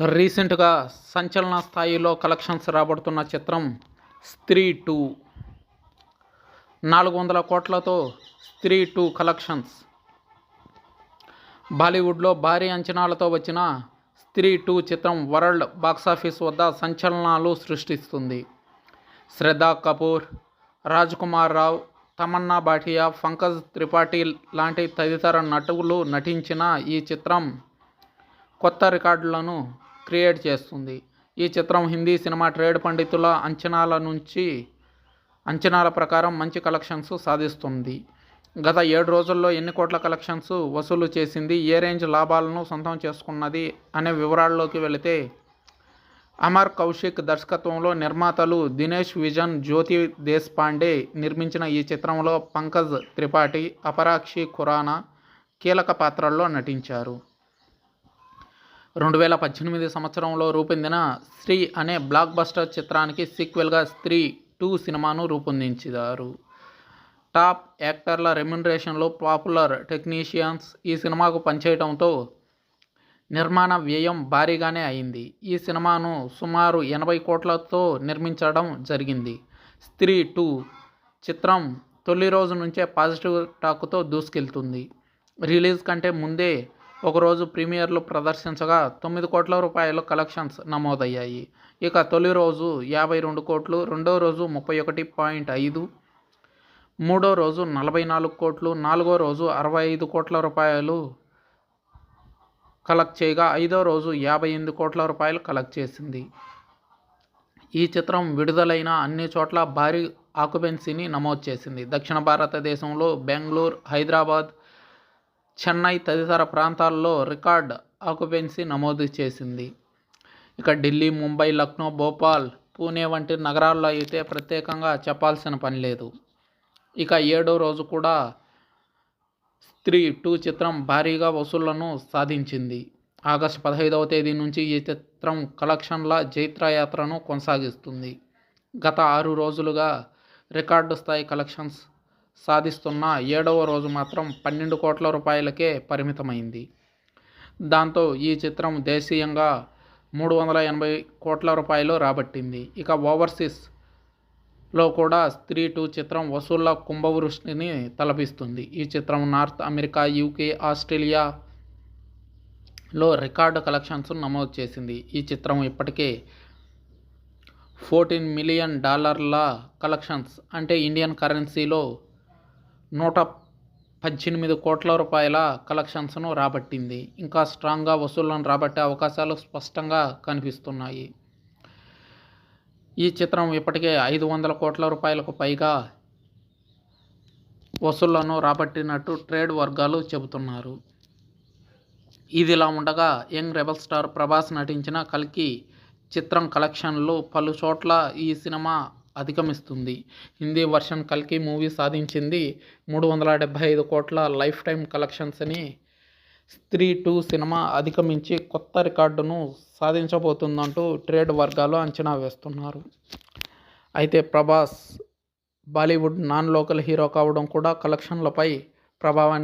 రీసెంట్గా సంచలన స్థాయిలో కలెక్షన్స్ రాబడుతున్న చిత్రం స్త్రీ టూ. నాలుగు వందల కోట్లతో స్త్రీ టూ కలెక్షన్స్. బాలీవుడ్లో భారీ అంచనాలతో వచ్చిన స్త్రీ టూ చిత్రం వరల్డ్ బాక్సాఫీస్ వద్ద సంచలనాలు సృష్టిస్తుంది. శ్రద్ధా కపూర్ రాజ్ కుమార్ రావ్ తమన్నా భాటియా పంకజ్ త్రిపాఠి లాంటి తదితర నటులు నటించిన ఈ చిత్రం కొత్త రికార్డులను క్రియేట్ చేస్తుంది. ఈ చిత్రం హిందీ సినిమా ట్రేడ్ పండితుల అంచనాల నుంచి అంచనాల ప్రకారం మంచి కలెక్షన్స్ సాధిస్తుంది. గత ఏడు రోజుల్లో ఎన్ని కోట్ల కలెక్షన్స్ వసూలు చేసింది? ఏ రేంజ్ లాభాలను సొంతం చేసుకున్నది? అనే వివరాల్లోకి వెళితే అమర్ కౌశిక్ దర్శకత్వంలో నిర్మాతలు దినేష్ విజన్ జ్యోతి దేశ్పాండే నిర్మించిన ఈ చిత్రంలో పంకజ్ త్రిపాఠి అపరాక్షి ఖురానా కీలక పాత్రల్లో నటించారు. రెండు వేల పద్దెనిమిది సంవత్సరంలో రూపొందిన స్త్రీ అనే బ్లాక్ బస్టర్ చిత్రానికి సీక్వెల్గా స్త్రీ టూ సినిమాను రూపొందించారు టాప్ యాక్టర్ల రెమ్యునరేషన్లో పాపులర్ టెక్నీషియన్స్ ఈ సినిమాకు పనిచేయడంతో నిర్మాణ వ్యయం భారీగానే అయింది. ఈ సినిమాను సుమారు ఎనభై కోట్లతో నిర్మించడం జరిగింది. స్త్రీ టూ చిత్రం తొలి రోజు నుంచే పాజిటివ్ టాక్తో దూసుకెళ్తుంది. రిలీజ్ కంటే ముందే ఒకరోజు ప్రీమియర్లు ప్రదర్శించగా తొమ్మిది కోట్ల రూపాయల కలెక్షన్స్ నమోదయ్యాయి. ఇక తొలి రోజు యాభై రెండు కోట్లు రెండో రోజు ముప్పై ఒకటి పాయింట్ ఐదు మూడో రోజు నలభై నాలుగు కోట్లు నాలుగో రోజు అరవై ఐదు కోట్ల రూపాయలు కలెక్ట్ చేయగా ఐదో రోజు యాభై ఎనిమిది కోట్ల రూపాయలు కలెక్ట్ చేసింది. ఈ చిత్రం విడుదలైన అన్ని చోట్ల భారీ ఆక్యుపెన్సీని నమోదు చేసింది. దక్షిణ భారతదేశంలో బెంగళూరు హైదరాబాద్ చెన్నై తదితర ప్రాంతాల్లో రికార్డ్ ఆక్యుపెన్సీ నమోదు చేసింది. ఇక ఢిల్లీ ముంబై లక్నో భోపాల్ పూణే వంటి నగరాల్లో అయితే ప్రత్యేకంగా చెప్పాల్సిన పని లేదు. ఇక ఏడో రోజు కూడా స్త్రీ టూ చిత్రం భారీగా వసూళ్ళను సాధించింది. ఆగస్టు పదహైదవ తేదీ నుంచి ఈ చిత్రం కలెక్షన్ల జైత్రయాత్రను కొనసాగిస్తుంది. గత ఆరు రోజులుగా రికార్డు స్థాయి కలెక్షన్స్ సాధిస్తున్న ఏడవ రోజు మాత్రం పన్నెండు కోట్ల రూపాయలకే పరిమితమైంది. దాంతో ఈ చిత్రం దేశీయంగా మూడు వందల ఎనభై కోట్ల రూపాయలు రాబట్టింది. ఇక ఓవర్సీస్లో కూడా స్త్రీ టూ చిత్రం వసూళ్ళ కుంభవృష్టిని తలపిస్తుంది. ఈ చిత్రం నార్త్ అమెరికా యూకే ఆస్ట్రేలియా లో రికార్డు కలెక్షన్స్ నమోదు చేసింది. ఈ చిత్రం ఇప్పటికే ఫోర్టీన్ మిలియన్ డాలర్ల కలెక్షన్స్ అంటే ఇండియన్ కరెన్సీలో నూట పద్దెనిమిది కోట్ల రూపాయల కలెక్షన్స్ను రాబట్టింది. ఇంకా స్ట్రాంగ్గా వసూళ్ళను రాబట్టే అవకాశాలు స్పష్టంగా కనిపిస్తున్నాయి. ఈ చిత్రం ఇప్పటికే ఐదు వందల కోట్ల రూపాయలకు పైగా వసూళ్ళను రాబట్టినట్టు ట్రేడ్ వర్గాలు చెబుతున్నారు. ఇదిలా ఉండగా యంగ్ రెబల్ స్టార్ ప్రభాస్ నటించిన కల్కి చిత్రం కలెక్షన్లు పలు చోట్ల ఈ సినిమా అధిగమిస్తుంది. హిందీ వర్షన్ కల్కి మూవీ సాధించింది మూడు వందల డెబ్భై ఐదు కోట్ల లైఫ్ టైం కలెక్షన్స్ని స్త్రీ టూ సినిమా అధిగమించి కొత్త రికార్డును సాధించబోతుందంటూ ట్రేడ్ వర్గాలు అంచనా వేస్తున్నారు. అయితే Prabhas Bollywood non local hero కావడం కూడా కలెక్షన్లపై ప్రభావాన్ని